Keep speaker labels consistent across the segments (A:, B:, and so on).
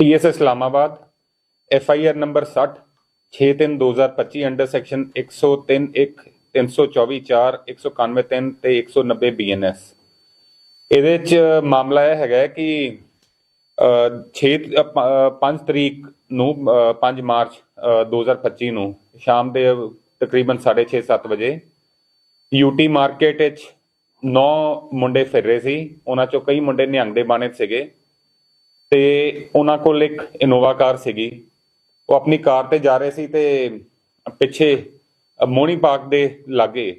A: PS Islamabad F R number 60 6/3/2025 under section 103 1 324 4 191 3 ਤੇ 190 BNS ਇਹਦੇ ਚ ਮਾਮਲਾ ਇਹ ਹੈਗਾ ਕਿ 6 5 ਤਰੀਕ ਨੂੰ ਅ, 5 ਮਾਰਚ ਅ, 2025 ਨੂੰ ਸ਼ਾਮ ਦੇ ਤਕਰੀਬਨ 6:30 7 ਵਜੇ ਯੂਟੀ ਮਾਰਕੀਟ ਵਿੱਚ 9 ਮੁੰਡੇ ਫਿਰ ਰਹੇ ਸੀ। ਉਹਨਾਂ ਚੋਂ ਕਈ ਮੁੰਡੇ ਨਿਹੰਗ ਦੇ ਬਾਣੇ ਸੀਗੇ। ਤੇ ਉਹਨਾਂ ਕੋਲ ਇੱਕ ਇਨੋਵਾ ਕਾਰ ਸੀਗੀ। ਉਹ ਆਪਣੀ ਕਾਰ ਤੇ ਜਾ ਰਹੇ ਸੀ ਤੇ ਪਿੱਛੇ ਮੋਣੀ ਪਾਰਕ ਦੇ ਲਾਗੇ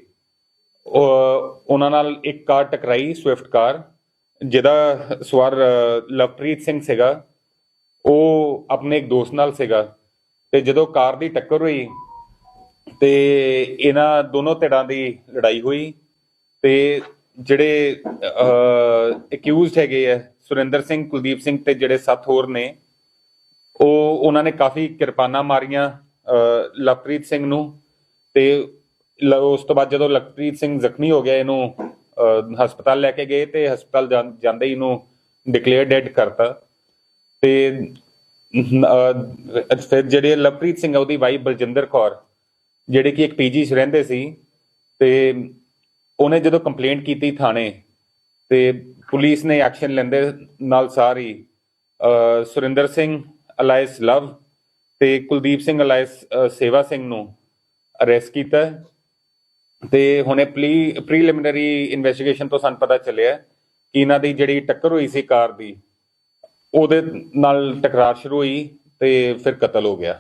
A: ਉਹਨਾਂ ਨਾਲ ਇੱਕ ਕਾਰ ਟਕਰਾਈ ਸਵਿਫਟ ਕਾਰ, ਜਿਹਦਾ ਸਵਾਰ ਲਵਪ੍ਰੀਤ ਸਿੰਘ ਸੀਗਾ। ਉਹ ਆਪਣੇ ਇੱਕ ਦੋਸਤ ਨਾਲ ਸੀਗਾ ਤੇ ਜਦੋਂ ਕਾਰ ਦੀ ਟੱਕਰ ਹੋਈ ਤੇ ਇਹਨਾਂ ਦੋਨੋਂ ਧਿਰਾਂ ਦੀ ਲੜਾਈ ਹੋਈ ਤੇ ਜਿਹੜੇ ਅਕਿਊਜ਼ਡ ਹੈਗੇ ਆ ਸੁਰਿੰਦਰ ਸਿੰਘ, ਕੁਲਦੀਪ ਸਿੰਘ ਤੇ ਜਿਹੜੇ ਸੱਤ ਹੋਰ ਨੇ, ਉਹ, ਉਹਨਾਂ ਨੇ ਕਾਫੀ ਕਿਰਪਾਨਾਂ ਮਾਰੀਆਂ ਲਵਪ੍ਰੀਤ ਸਿੰਘ ਨੂੰ ਤੇ ਉਸ ਤੋਂ ਬਾਅਦ ਜਦੋਂ ਲਵਪ੍ਰੀਤ ਸਿੰਘ ਜ਼ਖਮੀ ਹੋ ਗਿਆ, ਇਹਨੂੰ ਹਸਪਤਾਲ ਲੈ ਕੇ ਗਏ ਤੇ ਹਸਪਤਾਲ ਜਾਂਦੇ ਹੀ ਇਹਨੂੰ ਡਿਕਲੇਅਰ ਡੈਡ ਕਰਤਾ ਤੇ ਫਿਰ ਜਿਹੜੇ ਲਵਪ੍ਰੀਤ ਸਿੰਘ ਉਹਦੀ ਵਾਈਫ ਬਲਜਿੰਦਰ ਕੌਰ, ਜਿਹੜੇ ਕਿ ਇੱਕ ਪੀਜੀ 'ਚ ਰਹਿੰਦੇ ਸੀ ਤੇ ਉਹਨੇ ਜਦੋਂ ਕੰਪਲੇਂਟ ਕੀਤੀ ਥਾਣੇ ਤੇ ਪੁਲਿਸ ਨੇ ਐਕਸ਼ਨ ਲੈਂਦੇ ਨਾਲ ਸਾਰੀ ਸੁਰਿੰਦਰ ਸਿੰਘ, ਅਲਾਇਸ ਲਵ ਤੇ ਕੁਲਦੀਪ ਸਿੰਘ, ਅਲਾਇਸ ਸੇਵਾ ਸਿੰਘ ਨੂੰ ਅਰੈਸਟ ਕੀਤਾ। ਤੇ ਹੁਣੇ ਪ੍ਰੀਲਿਮਿਨਰੀ ਇਨਵੈਸਟੀਗੇਸ਼ਨ ਤੋਂ ਸਾਨੂੰ ਪਤਾ ਚੱਲਿਆ ਕਿ ਇਹਨਾਂ ਦੀ ਜਿਹੜੀ ਟੱਕਰ ਹੋਈ ਸੀ ਕਾਰ ਦੀ, ਉਹਦੇ ਨਾਲ ਟਕਰਾਰ ਸ਼ੁਰੂ ਹੋਈ ਤੇ ਫਿਰ ਕਤਲ ਹੋ ਗਿਆ।